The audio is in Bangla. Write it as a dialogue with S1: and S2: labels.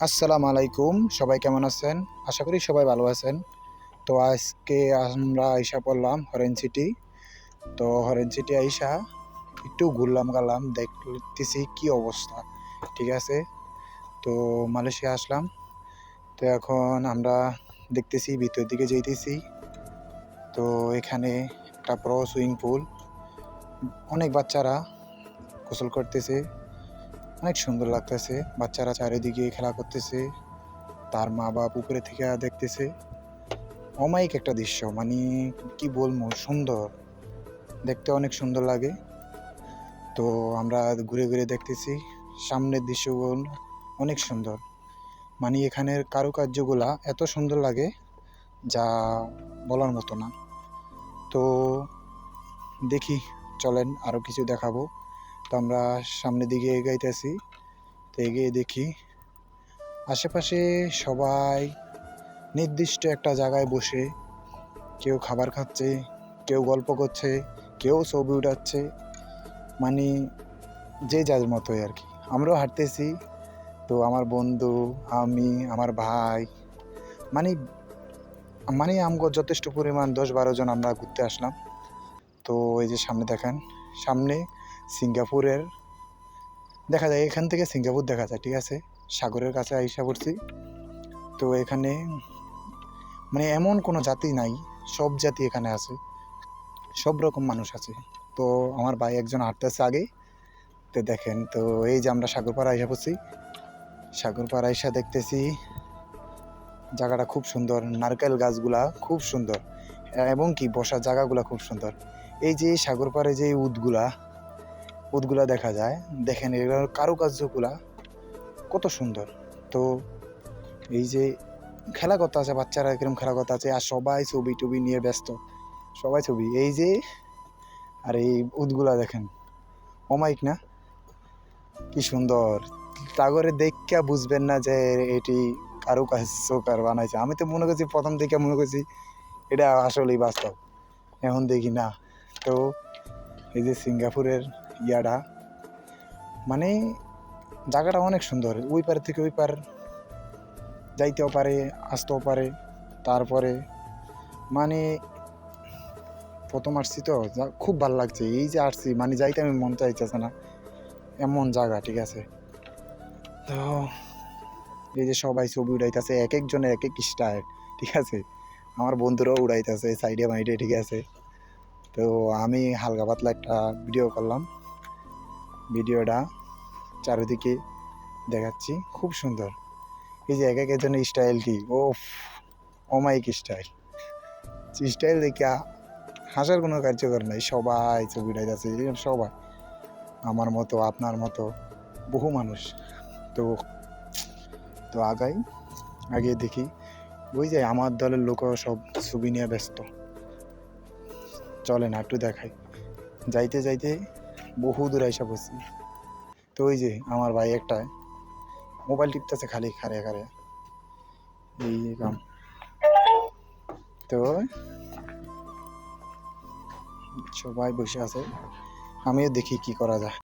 S1: আসসালামু আলাইকুম। সবাই কেমন আছেন? আশা করি সবাই ভালো আছেন। তো আজকে আমরা আইসা পড়লাম হরেন সিটি তো হরেন সিটি আইসা একটু ঘুরলাম, গেলাম, দেখতেছি কি অবস্থা, ঠিক আছে? তো মালয়েশিয়া আসলাম। তো এখন আমরা দেখতেছি ভিতর দিকে যাইতেছি। তো এখানে একটা বড় সুইমিং পুল অনেক বাচ্চারা গোসল করতেছে। অনেক সুন্দর লাগতেছে। বাচ্চারা চারিদিকে খেলা করতেছে। তার মা বাপ উপরে থেকে দেখতেছে। অমায়িক একটা দৃশ্য মানে কি বলব, সুন্দর। দেখতে অনেক সুন্দর লাগে। তো আমরা ঘুরে ঘুরে দেখতেছি, সামনের দৃশ্যগুলো অনেক সুন্দর। মানে এখানের কারুকার্যগুলা এত সুন্দর লাগে যা বলার মতো না। তো দেখি, চলেন আরও কিছু দেখাবো। তো আমরা সামনের দিকে এগাইতেছি, তো এগিয়ে দেখি। আশেপাশে সবাই নির্দিষ্ট একটা জায়গায় বসে, কেউ খাবার খাচ্ছে, কেউ গল্প করছে, কেউ ছবি উঠাচ্ছে মানে যে যার মতোই আর কি। আমরাও হাঁটতেছি, তো আমার বন্ধু, আমি, আমার ভাই মানে মানে আমগো যথেষ্ট পরিমাণ দশ বারো জন আমরা ঘুরতে আসলাম। তো এই যে সামনে দেখেন, সামনে সিঙ্গাপুরের, দেখা যায় এখান থেকে সিঙ্গাপুর দেখা যায়, ঠিক আছে? সাগরের কাছে আইসা পড়ছি। তো এখানে মানে এমন কোনো জাতি নাই, সব জাতি এখানে আছে। সব রকম মানুষ আছে। তো আমার ভাই একজন হাঁটতেছে আগে। তো দেখেন, তো এই যে আমরা সাগরপাড়া আইসা পড়ছি। সাগরপাড়া আইসা দেখতেছি জায়গাটা খুব সুন্দর, নারকেল গাছগুলা খুব সুন্দর। এবং কি বসার জায়গাগুলা খুব সুন্দর। এই যে সাগর পাড়ে যে উদগুলা উদগুলা দেখা যায়। দেখেন এগুলোর কারুকার্যগুলা কত সুন্দর। তো এই যে খেলা করতে আছে, বাচ্চারা কিরম খেলা করতে আছে, আর সবাই ছবি টবি নিয়ে ব্যস্ত। সবাই ছবি। এই যে, আর এই উদগুলা দেখেন। অমাইক না? কি সুন্দর। টাগরে দেখা বুঝবেন না যে এটি কারুকার্যকার বানাইছে। আমি তো মনে করছি প্রথম থেকে মনে করছি এটা আসলেই বাস্তব। এখন দেখি না। তো এই যে সিঙ্গাপুরের ইয়াটা মানে জায়গাটা অনেক সুন্দর। ওই পার থেকে ওই পার যাইতেও পারে, আসতেও পারে। তারপরে মানে প্রথম আসছি তো খুব ভালো লাগছে। এই যে আসছি মানে যাইতে আমি মন চাইতেছে না। এমন জায়গা, ঠিক আছে? তো, এই যে সবাই ছবি উড়াইতেছে, এক একজনের এক এক স্টাইল ঠিক আছে? আমার বন্ধুরাও উড়াইতেছে, সাইডে মাইডে, ঠিক আছে? তো আমি হালকা পাতলা একটা ভিডিও করলাম। ভিডিওটা চারিদিকে দেখাচ্ছি। খুব সুন্দর। এই যে এক এক জনের স্টাইল কি ও অমাইক স্টাইল। স্টাইল দেখে হাসার কোনো কার্যকর নাই। সবাই ছবি উঠাইতেছে সবাই। আমার মতো, আপনার মতো, বহু মানুষ। তো তো আগাই, আগে দেখি। ওই যে আমার দলের লোকও সব ছবি নিয়ে ব্যস্ত। চলে না, একটু দেখাই। যাইতে যাইতে বহু দূর আইসা পড়ছি। তো ওই যে আমার ভাই একটা মোবাইল টিপতেছে খালি খারে খারে। এই কাম। তো সবাই বসে আছে, আমিও দেখি কি করা যায়।